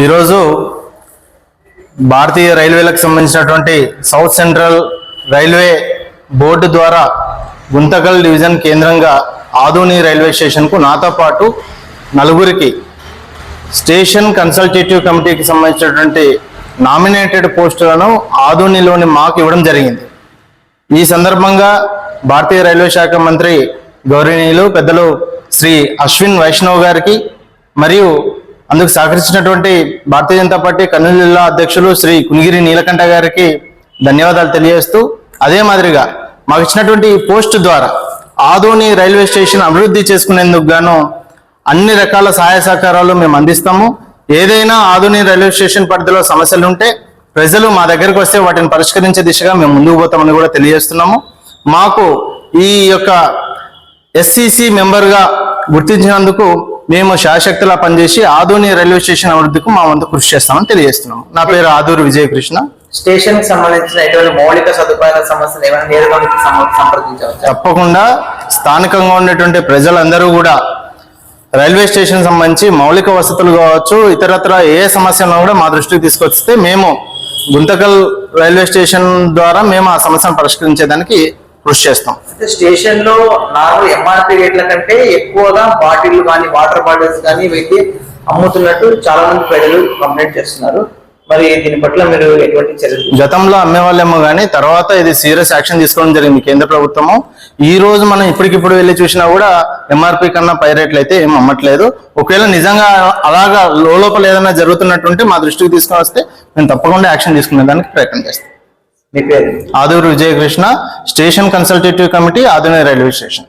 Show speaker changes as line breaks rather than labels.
ఈరోజు భారతీయ రైల్వేలకు సంబంధించినటువంటి south central railway board ద్వారా గుంతకల్ డివిజన్ కేంద్రంగా ఆదోని రైల్వే స్టేషన్కు నాతో పాటు నలుగురికి స్టేషన్ కన్సల్టేటివ్ కమిటీకి సంబంధించినటువంటి నామినేటెడ్ పోస్టులను ఆదోనిలోని మాకు ఇవ్వడం జరిగింది. ఈ సందర్భంగా భారతీయ రైల్వే శాఖ మంత్రి గౌరవనీయులు పెద్దలు శ్రీ అశ్విన్ వైష్ణవ్ గారికి మరియు అందుకు సహకరించినటువంటి భారతీయ జనతా పార్టీ కర్నూలు జిల్లా అధ్యక్షులు శ్రీ కునిగిరి నీలకంఠ గారికి ధన్యవాదాలు తెలియజేస్తూ అదే మాదిరిగా మాకు ఇచ్చినటువంటి పోస్ట్ ద్వారా ఆదోని రైల్వే స్టేషన్ అభివృద్ధి చేసుకునేందుకు గాను అన్ని రకాల సహాయ సహకారాలు మేము అందిస్తాము. ఏదైనా ఆధునిక రైల్వే స్టేషన్ పరిధిలో సమస్యలు ఉంటే ప్రజలు మా దగ్గరకు వస్తే వాటిని పరిష్కరించే దిశగా మేము ముందుకు పోతామని కూడా తెలియజేస్తున్నాము. మాకు ఈ యొక్క ఎస్సిసి మెంబర్గా గుర్తించినందుకు మేము శాశక్తిలా పనిచేసి ఆధునిక రైల్వే స్టేషన్ అభివృద్ధికి మా వంతు కృషి చేస్తామని తెలియజేస్తున్నాము. నా పేరు ఆదూరు విజయకృష్ణ.
స్టేషన్కి సంబంధించిన ఎటువంటి మౌలిక సదుపాయాల సమస్యలు ఏమైనా నేరుగా సంప్రదించవచ్చా?
తప్పకుండా స్థానికంగా ఉండేటువంటి ప్రజలందరూ కూడా రైల్వే స్టేషన్ సంబంధించి మౌలిక వసతులు కావచ్చు ఇతరత్ర ఏ సమస్య ఉన్నా కూడా మా దృష్టికి తీసుకొస్తే మేము గుంతకల్ రైల్వే స్టేషన్ ద్వారా మేము ఆ సమస్యను పరిష్కరించేదానికి కృషి చేస్తాం.
స్టేషన్లో నార్మల్ ఎంఆర్పి రేట్ల కంటే ఎక్కువగా బాటిల్ కానీ వాటర్ బాటిల్స్ కానీ పెట్టి అమ్ముతున్నట్టు చాలా మంది ప్రజలు కంప్లైంట్ చేస్తున్నారు. మరి దీని పట్ల మీరు ఎటువంటి చర్యలు
గతంలో అమ్మేవాళ్ళేమో కానీ తర్వాత ఇది సీరియస్ యాక్షన్ తీసుకోవడం జరిగింది కేంద్ర ప్రభుత్వము. ఈ రోజు మనం ఇప్పటికిప్పుడు వెళ్ళి చూసినా కూడా ఎంఆర్పి కన్నా పై రేట్లు అయితే ఏం అమ్మట్లేదు. ఒకవేళ నిజంగా అలాగా లోపల ఏదైనా జరుగుతున్నట్టుంటే మా దృష్టికి తీసుకొని వస్తే మేము తప్పకుండా యాక్షన్ తీసుకునే దానికి ప్రయత్నం చేస్తాం. Aduru Vijayakrishna station consultative committee ఆధునిక రైల్వే స్టేషన్.